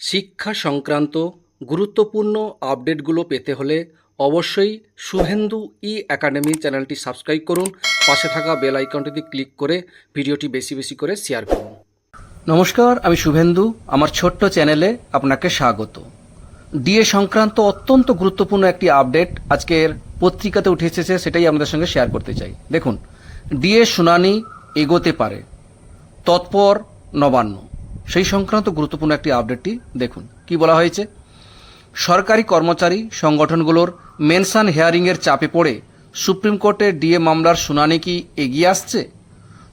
শিক্ষা সংক্রান্ত গুরুত্বপূর্ণ আপডেটগুলো পেতে হলে অবশ্যই শুভেন্দু ই একাডেমি চ্যানেলটি সাবস্ক্রাইব করুন। পাশে থাকা বেল আইকনটিতে ক্লিক করে ভিডিওটি বেশি বেশি করে শেয়ার করুন। নমস্কার, আমি শুভেন্দু। আমার ছোট্ট চ্যানেলে আপনাকে স্বাগত। ডিএ সংক্রান্ত অত্যন্ত গুরুত্বপূর্ণ একটি আপডেট আজকের পত্রিকাতে উঠে এসেছে, সেটাই আমাদের সঙ্গে শেয়ার করতে চাই। দেখুন, ডিএ শুনানি এগোতে পারে। তৎপর নবান্ন। সেই সংক্রান্ত গুরুত্বপূর্ণ একটি আপডেটটি দেখুন। কি বলা হয়েছে? সরকারি কর্মচারী সংগঠনগুলোর মেনশন হেয়ারিংয়ের চাপে পড়ে সুপ্রিম কোর্টে ডিএ মামলার শুনানি কি এগিয়ে আসছে?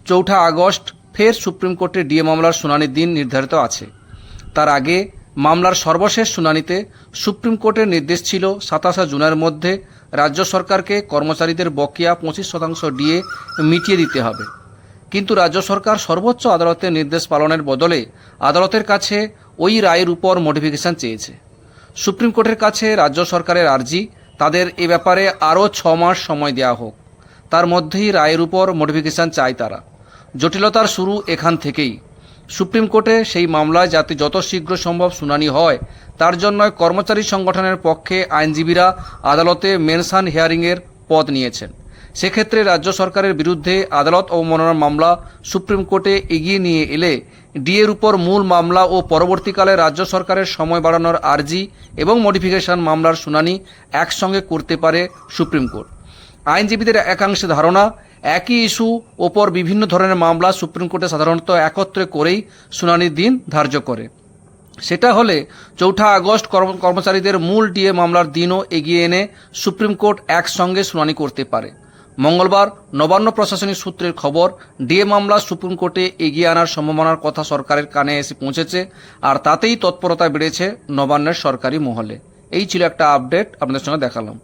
চৌঠা আগস্ট ফের সুপ্রিম কোর্টে ডিএ মামলার শুনানির দিন নির্ধারিত আছে। তার আগে মামলার সর্বশেষ শুনানিতে সুপ্রিম কোর্টের নির্দেশ ছিল সাতাশা জুনের মধ্যে রাজ্য সরকারকে কর্মচারীদের বকেয়া পঁচিশ শতাংশ ডিএ মিটিয়ে দিতে হবে। কিন্তু রাজ্য সরকার সর্বোচ্চ আদালতের নির্দেশ পালনের বদলে আদালতের কাছে ওই রায়ের উপর মডিফিকেশন চেয়েছে। সুপ্রিম কোর্টের কাছে রাজ্য সরকারের আর্জি, তাদের এ ব্যাপারে আরও ছ মাস সময় দেওয়া হোক। তার মধ্যেই রায়ের উপর মডিফিকেশন চায় তারা। জটিলতার শুরু এখান থেকেই। সুপ্রিম কোর্টে সেই মামলায় যাতে যত শীঘ্র সম্ভব শুনানি হয়, তার জন্য কর্মচারী সংগঠনের পক্ষে আইনজীবীরা আদালতে মেনশন হিয়ারিংয়ের পদ নিয়েছেন। সেক্ষেত্রে রাজ্য সরকারের বিরুদ্ধে আদালত অবমাননার মামলা সুপ্রিম কোর্টে এগিয়ে নিয়ে এলে ডিএর উপর মূল মামলা ও পরবর্তীকালে রাজ্য সরকারের সময় বাড়ানোর আর্জি এবং মডিফিকেশন মামলার শুনানি একসঙ্গে করতে পারে সুপ্রিম কোর্ট। আইনজীবীদের একাংশে ধারণা, একই ইস্যু ওপর বিভিন্ন ধরনের মামলা সুপ্রিম কোর্টে সাধারণত একত্রে করেই শুনানির দিন ধার্য করে। সেটা হলে চৌঠা আগস্ট কর্ম- কর্মচারীদের মূল ডিএ মামলার দিনও এগিয়ে এনে সুপ্রিম কোর্ট একসঙ্গে শুনানি করতে পারে। মঙ্গলবার নবান্ন প্রশাসনিক সূত্রের খবর, ডিএ মামলা সুপ্রিম কোর্টে এগিয়ে আনার সম্ভাবনার কথা সরকারের কানে এসে পৌঁছেছে আর তাতেই তৎপরতা বেড়েছে নবান্নের সরকারি মহলে। এই ছিল একটা আপডেট আপনাদের সঙ্গে দেখালাম।